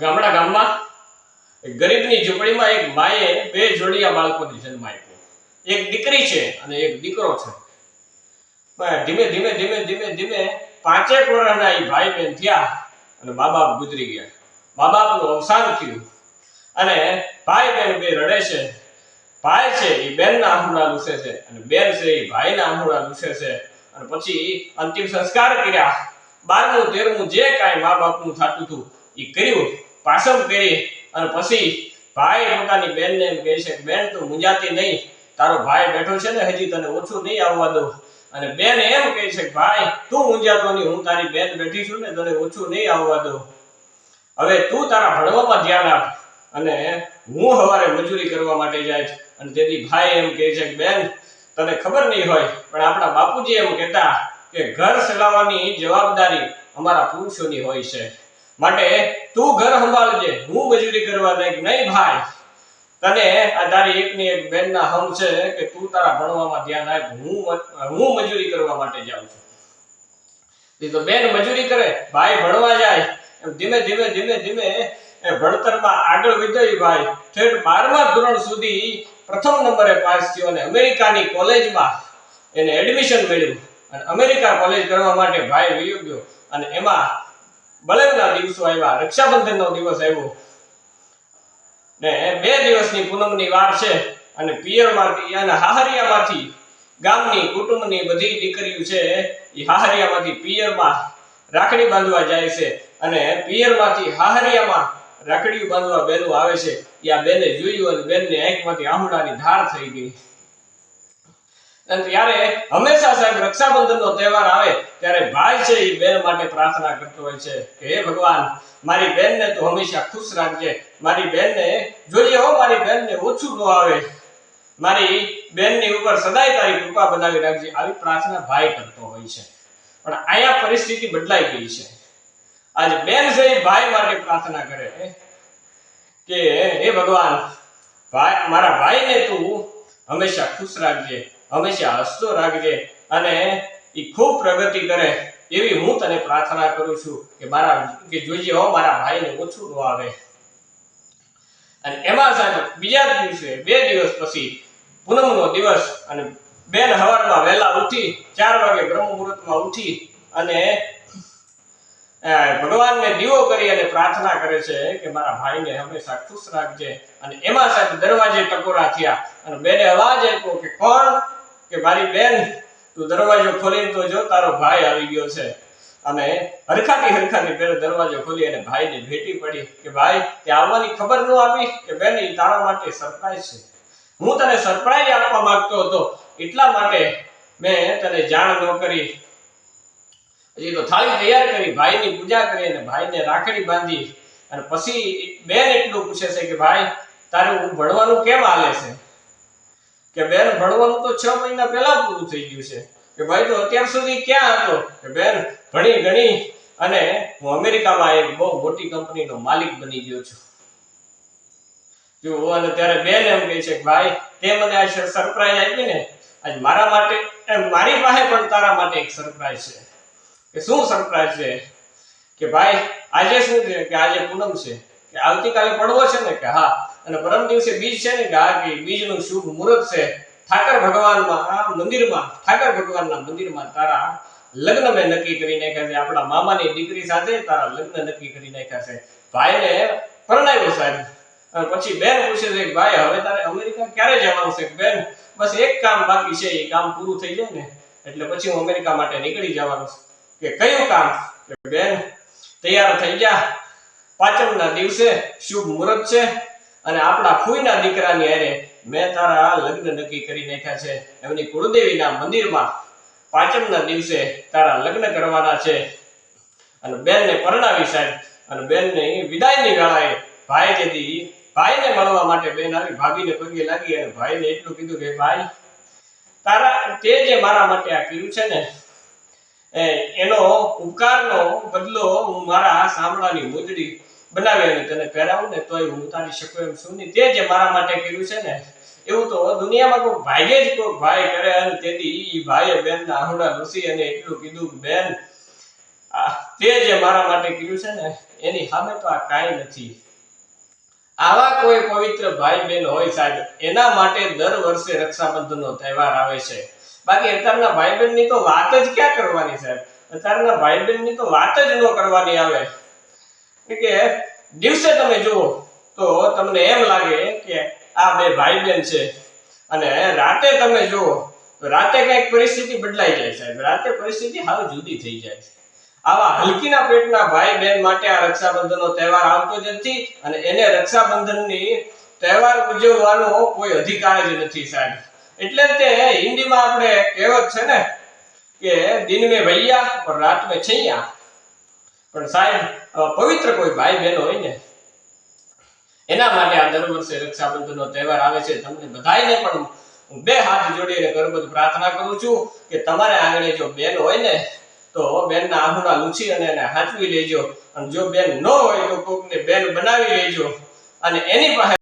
ગામડા ગામમાં ગરીબની ઝૂંપડીમાં એક માએ બે જોડિયા બાળકોને જન્મ આપ્યો. એક દીકરી છે અને એક દીકરો છે. ધીમે ધીમે ધીમે ધીમે ધીમે પાંચેક વર્ષના એ ભાઈ બહેન થયા અને મા બાપ ગુજરી ગયા. મા બાપનું અવસાન થયું અને ભાઈ બહેન બે રડે છે. ભાઈ છે એ બેનના આંખોડા લૂસે છે અને બેન છે એ ભાઈના આંખોડા લૂસે છે. અને પછી અંતિમ સંસ્કાર કર્યા. બારમું તેરમું જે કાંઈ મા બાપનું થતું હતું એ કર્યું. પાસમ કરી અને પછી ભાઈ પોતાની બેનને એમ કહે છે બેન, તું મુંજાતી નહીં. તારો ભાઈ બેઠો છે ને, હજી તને ઓછું નહીં આવવા દઉં. અને બેન એમ કહે છે ભાઈ, તું મુંજાતો નહીં હું તારી બેન બેઠી છું ને, તને ઓછું નહીં આવવા દઉં. હવે તું તારા ભણવામાં ધ્યાન આપ અને હું સવારે મજૂરી કરવા માટે જાય અને તેથી ભાઈ એમ કહે છે બેન, તને ખબર નહીં હોય, પણ આપણા બાપુજી એમ કહેતા કે, ઘર ચલાવવાની જવાબદારી અમારા પુરુષોની હોય છે. માટે તું ઘર સંભાળજે. હું મજૂરી કરવા લાયક નહીં ભાઈ? તને આ તારી એકની એક બેનના હમ છે કે તું તારા ભણવામાં ધ્યાન આપ. હું હું મજૂરી કરવા માટે જાઉં છું. તો બેન મજૂરી કરે, ભાઈ ભણવા જાય. ધીમે ધીમે ધીમે ધીમે એ ભણતરમાં આગળ વધ્યો ભાઈ. ઠેઠ બારમા ધોરણ સુધી પ્રથમ નંબરે પાસ થયો અને અમેરિકાની કોલેજમાં એને એડમિશન મળ્યું અને અમેરિકા કોલેજ કરવા માટે ભાઈ વયો ગયો. અને એમાં બળેવના દિવસો આવ્યા, રક્ષાબંધનનો દિવસ આવ્યો. ને બે દિવસની પૂનમની વાર છે અને પિયરમાંથી અને હાહરિયામાંથી, ગામની, કુટુંબની બધી દીકરીઓ છે, એ હાહરિયામાંથી પિયરમાં રાખડી બાંધવા જાય છે અને પિયરમાંથી હાહરિયામાં રાખડી બાંધવા બેનો આવે છે. એ આ બેને જોયું અને બેનની આંખમાંથી આહુડાની ધાર થઈ ગઈ. અને ત્યારે હંમેશા સાહેબ રક્ષાબંધનનો તહેવાર આવે, ત્યારે ભાઈ છે એ બેન માટે પ્રાર્થના કરતો હોય છે કે હે ભગવાન, મારી બેનને તું હંમેશા ખુશ રાખજે. મારી બેનને, જોઈએ હો, મારી બેનને ઓછું ન આવે. મારી બેનની ઉપર સદાય તારી કૃપા બનાવી રાખજે. આવી પ્રાર્થના ભાઈ કરતો હોય છે. પણ અહીંયા પરિસ્થિતિ બદલાઈ ગઈ છે. આજે બેન છે એ ભાઈ માટે પ્રાર્થના કરે કે હે ભગવાન, ભાઈ, મારા ભાઈને તું હંમેશા ખુશ રાખજે. હંમેશા હસતો રાખજે અને એ ખૂબ પ્રગતિ કરે એવી હું તને પ્રાર્થના કરું છું કે મારા કે જોઈએ હો, મારા ભાઈને ઓછું ન આવે. અને એમાં સાહેબ બીજા દિવસે, બે દિવસ પછી પૂનમનો દિવસ અને બેન હવારમાં વહેલા ઉઠી, ચાર વાગે બ્રહ્મ મુહૂર્તમાં ઉઠી અને ભગવાનને દીવો કરી અને પ્રાર્થના કરે છે કે મારા ભાઈને હંમેશા ખુશ રાખજે. અને એમાં સાહેબ દરવાજે ટકોરા થયા અને બેને અવાજ આપ્યો કે કોણ? કે મારી બેન તું દરવાજો ખોલીને તો જો તારો ભાઈ આવી ગયો છે. અને હરખાતી હરખાતી બેન દરવાજો ખોલી અને ભાઈને ભેટી પડી કે ભાઈ તે આવવાની ખબર ન આવી કે બેન, એ તારા માટે સરપ્રાઈઝ છે. હું તને સરપ્રાઈઝ આપવા માંગતો હતો. એટલા માટે મેં તને જાણ ન કરી. હજી તો થાળી તૈયાર કરી, ભાઈની પૂજા કરી અને ભાઈને રાખડી બાંધી. અને પછી બેન એટલું પૂછે છે કે ભાઈ, તારું ભણવાનું કેમ હાલે છે? કે બેન, ભણવાનું તો 6 મહિના પહેલા પૂરું થઈ ગયું છે. કે ભાઈ, તો અત્યાર સુધી ક્યાં હતો? કે બેન, ભણી, ગણી. અને હું અમેરિકામાં એક બહુ મોટી કંપનીનો માલિક બની ગયો છું. જો, અને ત્યારે બેન એમ કહે છે ભાઈ, તે મને આ સરપ્રાઈઝ આપી ને, આજ મારા માટે મારી પાસે પણ તારા માટે એક સરપ્રાઈઝ છે. કે શું સરપ્રાઈઝ છે? કે ભાઈ, આજે શું છે? કે આજે પૂનમ છે. કે આવતીકાલે પડવો છે ને? કે હા. અને પરમ દિવસે બીજ છે ને કે હા કે શુભ મુહૂર્ત છે, ઠાકર ભગવાનમાં, આ મંદિરમાં, ઠાકર ભગવાનના મંદિરમાં તારા લગ્ન મેં નક્કી કરી નાખ્યા છે. આપણા મામાની દીકરી સાથે તારા લગ્ન નક્કી કરી નાખ્યા છે. ભાઈને પરણાવ્યો સાહેબ. પછી બેન પૂછે છે ભાઈ, હવે તારે અમેરિકા ક્યારે જવાનું છે? બેન, બસ એક કામ બાકી છે, એ કામ પૂરું થઈ જાય ને, એટલે પછી હું અમેરિકા માટે નીકળી જવાનું છે. કે કયું કામ? બેન, તૈયાર થઈ જા. પાંચમના દિવસે શુભ મુહૂર્ત છે. અને આપણા ખુઈના દીકરાની હારે મેં તારા લગ્ન નક્કી કરી નાખ્યા છે. એમની કુળદેવીના મંદિરમાં પાંચમના દિવસે તારા લગ્ન કરવાના છે. અને બેનને પરણાવી સાહેબ. અને બેનને વિદાયની વેળાએ ભાઈ જેથી ભાઈને મળવા માટે બેન આવી ભાભીને પગે લાગી અને ભાઈને એટલું કીધું કે, ભાઈ, તારા તે જે મારા માટે આ કર્યું છે ને એનો ઉપકારનો બદલો હું મારા સાંભળાની મોજડી બનાવી અને તને પહેરાવું ને તોય હું ઉતારી શકું એમ છું તે જે મારા માટે કર્યું છે ને, એવું તો દુનિયામાં કોઈ ભાઈએ જ કોઈ ભાઈ કરે અને તેથી ઈ ભાઈએ બેનના આહુડા લૂસી અને એટલું કીધું બેન તે જે મારા માટે કર્યું છે ને, એની સામે તો આ કાંઈ નથી. આવા કોઈ પવિત્ર ભાઈ બહેન હોય સાહેબ, એના માટે દર વર્ષે રક્ષાબંધનનો તહેવાર આવે છે. બાકી અત્યારના ભાઈ બહેનની તો વાત જ ક્યાં કરવાની સાહેબ? અત્યારના ભાઈ બહેનની તો વાત જ ન કરવાની આવે. કે દિવસે તમે જુઓ તો તમને એમ લાગે કે આ બે ભાઈ બહેન છે. અને રાતે તમે જુઓ રાતે કંઈક પરિસ્થિતિ બદલાઈ જાય સાહેબ. રાતે પરિસ્થિતિ હાવ જુદી થઈ જાય આવા હલકીના પેટના ભાઈ બહેન માટે આ રક્ષાબંધનનો તહેવાર આવતો જ નથી અને એને રક્ષાબંધનની તહેવાર ઉજવવાનો કોઈ અધિકાર જ નથી સાહેબ. એટલે તે હિન્દીમાં આપણે કહેવત છે ને કે દિન મેં ભૈયા और રાત મેં છૈયા. પણ સાહેબ પવિત્ર કોઈ ભાઈ બહેન હોય ને, એના માટે આ દર વર્ષે રક્ષાબંધનનો તહેવાર આવે છે. તમને બધાયને પણ હું બે હાથ જોડીને કરબદ્ધ પ્રાર્થના કરું છું કે તમારે આંગણે જો બેન હોય ને, તો બેનના આંગણા લૂછી અને એને હાચવી લેજો. અને જો બેન ન હોય તો કોકને બેન બનાવી લેજો. અને એની પાસે